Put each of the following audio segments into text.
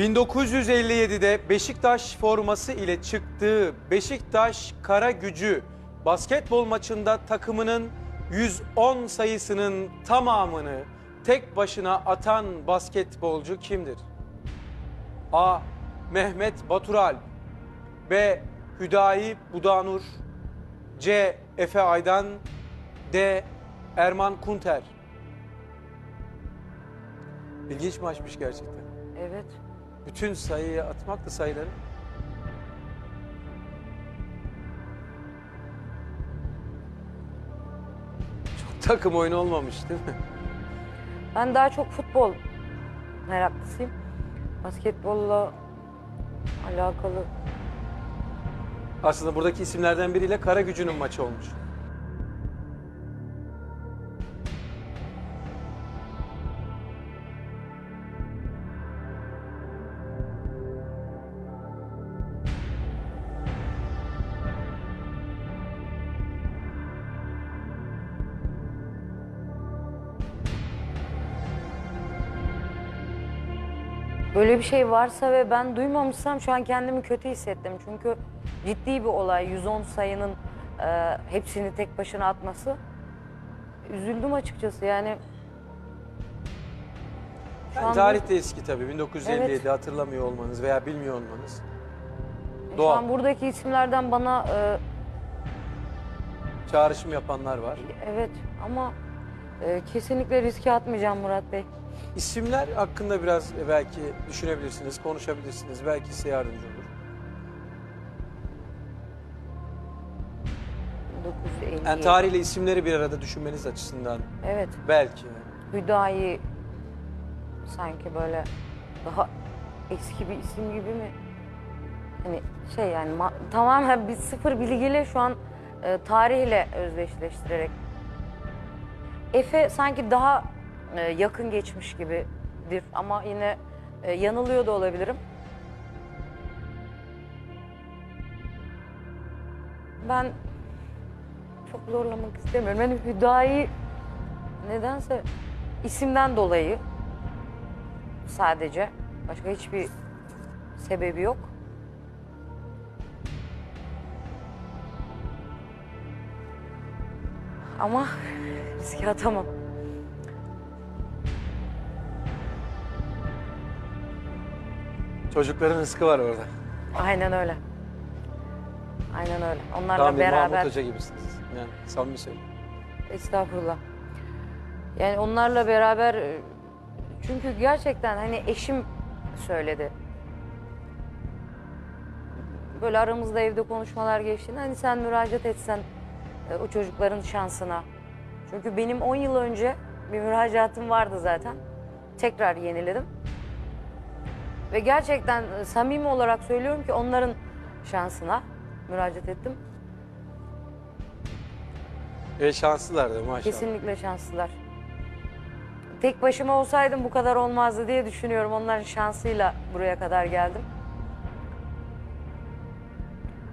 1957'de Beşiktaş forması ile çıktığı Beşiktaş Kara Gücü basketbol maçında takımının 110 sayısının tamamını tek başına atan basketbolcu kimdir? A. Mehmet Batural B. Hüdayi Budanur C. Efe Aydan D. Erman Kunter İlginç maçmış gerçekten. Evet. Bütün sayıyı atmak da sayıları. Çok takım oyunu olmamış değil mi? Ben daha çok futbol meraklısıyım. Basketbolla alakalı. Aslında buradaki isimlerden biriyle Kara Gücü'nün maçı olmuş. Böyle bir şey varsa ve ben duymamışsam şu an kendimi kötü hissettim. Çünkü ciddi bir olay. 110 sayının e, hepsini tek başına atması. Üzüldüm açıkçası yani. Şu Yani an bu- tarih de eski tabii. 1957 Evet. hatırlamıyor olmanız veya bilmiyor olmanız. Şu Doğal. an buradaki isimlerden bana e, Çağrışım yapanlar var. evet ama e, kesinlikle riske atmayacağım Murat Bey. İsimler hakkında biraz belki düşünebilirsiniz, konuşabilirsiniz. Belki size yardımcı olur. 1957. Yani tarihle isimleri bir arada düşünmeniz açısından Evet. belki. Hüdayi sanki böyle daha eski bir isim gibi mi? Hani şey yani ma- tamamen bir sıfır bilgiyle şu an e, tarihle özdeşleştirerek. Efe sanki daha e, yakın geçmiş gibidir ama yine e, yanılıyor da olabilirim. Ben çok zorlamak istemiyorum. Yani Hüdayi nedense isimden dolayı sadece başka hiçbir sebebi yok. Ama riske atamam. Çocukların rızkı var orada. Aynen öyle. Aynen öyle. Onlarla Tam bir beraber Mahmut Hoca gibisiniz. Yani samimi söylüyorum. Estağfurullah. Yani onlarla beraber e, çünkü gerçekten hani eşim söyledi. Böyle aramızda evde konuşmalar geçtiğinde hani sen müracaat etsen e, o çocukların şansına. Çünkü benim 10 yıl önce bir müracaatım vardı zaten. Tekrar yeniledim. Ve gerçekten e, samimi olarak söylüyorum ki onların şansına müracaat ettim. E şanslılar da maşallah. Kesinlikle şanslılar. Tek başıma olsaydım bu kadar olmazdı diye düşünüyorum. Onların şansıyla buraya kadar geldim.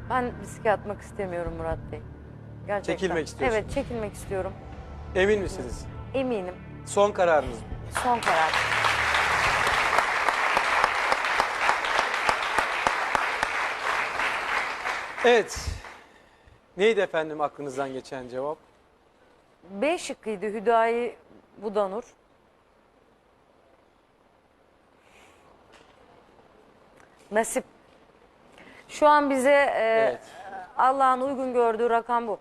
Ben riske atmak istemiyorum Murat Bey. Gerçekten. Çekilmek istiyorsun. Evet, çekilmek istiyorum. Emin misiniz? Eminim. Son kararınız mı? Son karar. Evet. Neydi efendim aklınızdan geçen cevap? B şıkkıydı Hüdayi Budanur. Nasip. Şu an bize e, Evet. Allah'ın uygun gördüğü rakam bu.